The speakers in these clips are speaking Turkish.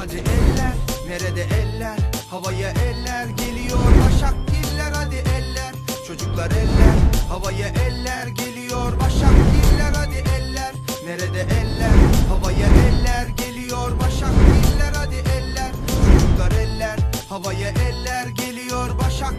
Hadi eller, nerede eller? Havaya eller geliyor Başak diller. Hadi eller Çocuklar eller, havaya eller geliyor Başak diller. Hadi eller Nerede eller? Havaya eller geliyor Başak diller. Hadi eller Çocuklar eller, havaya eller geliyor Başak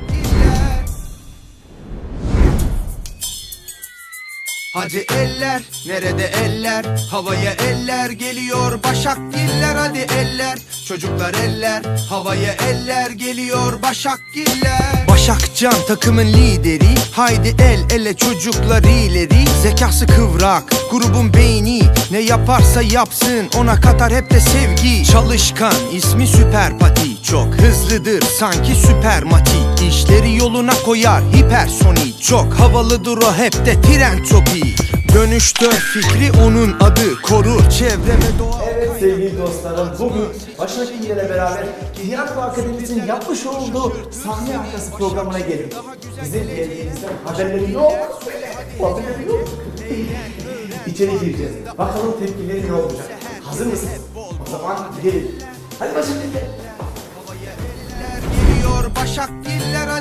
Hadi eller, nerede eller? Havaya eller geliyor Başak diller hadi eller Çocuklar eller, havaya eller geliyor Başak diller Başak Can takımın lideri. Haydi el ele çocuklar ileri. Zekası kıvrak, grubun beyni. Ne yaparsa yapsın ona katar hep de sevgi. Çalışkan, ismi süper pati. Çok hızlıdır sanki süper mati İşleri yoluna koyar hipersonik Çok havalıdır o hep de tren topi Dönüştör fikri onun adı Korur çevre ve doğa Evet sevgili dostlarım, bugün Başak İller'le beraber Tiyatro Akademisi'nin yapmış olduğu sahne arkası programına geldik. Bizim geldiğimizden haberleri yok. Haberleri yok. İçeri gireceğiz. Bakalım tepkileri ne olacak. Hazır mısınız? O zaman gidelim. Hadi Başak Başak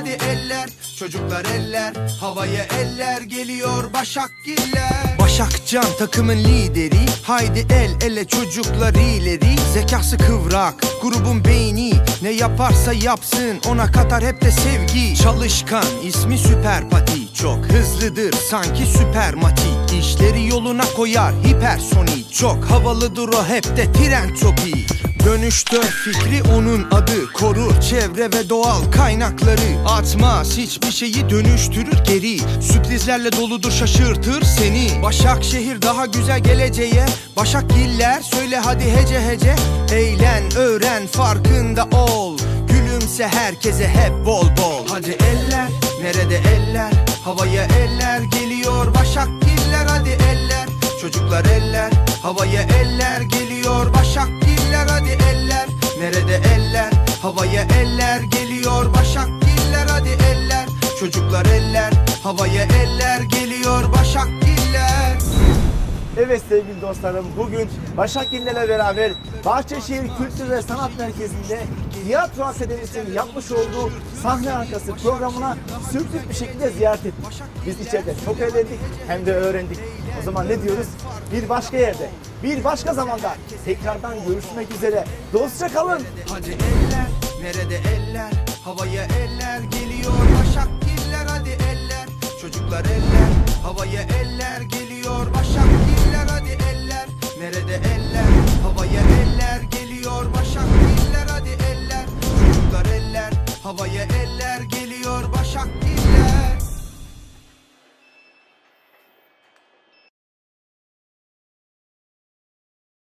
hadi eller Çocuklar eller havaya eller geliyor Başak giller. Başak Can takımın lideri Haydi el ele çocuklar ileri. Zekası kıvrak grubun beyni Ne yaparsa yapsın ona katar hep de sevgi. Çalışkan ismi süper pati. Çok hızlıdır sanki süper mati. İşleri yoluna koyar hipersonik Çok havalıdır o hep de tren topi Dönüştör fikri onun adı. Korur çevre ve doğal kaynakları. Atmaz hiçbir şeyi dönüştürür geri. Sürprizlerle doludur şaşırtır seni. Başakşehir daha güzel geleceğe. Başakgiller söyle hadi hece hece. Eğlen öğren farkında ol. Gülümse herkese hep bol bol. Hadi eller nerede eller? Havaya eller geliyor Başakgiller hadi eller. Çocuklar eller havaya eller Çocuklar eller havaya eller geliyor Başak diller Evet sevgili dostlarım, bugün Başak İller'le beraber Bahçeşehir Kültür ve Sanat Merkezi'nde Tiyatro Akademisi'nin yapmış olduğu sahne arkası programına sürpriz bir şekilde ziyaret ettik. Biz içeride çok eğlendik hem de öğrendik. O zaman ne diyoruz? Bir başka yerde, bir başka zamanda tekrardan görüşmek üzere. Dostça kalın. Hadi eller nerede eller havaya eller geliyor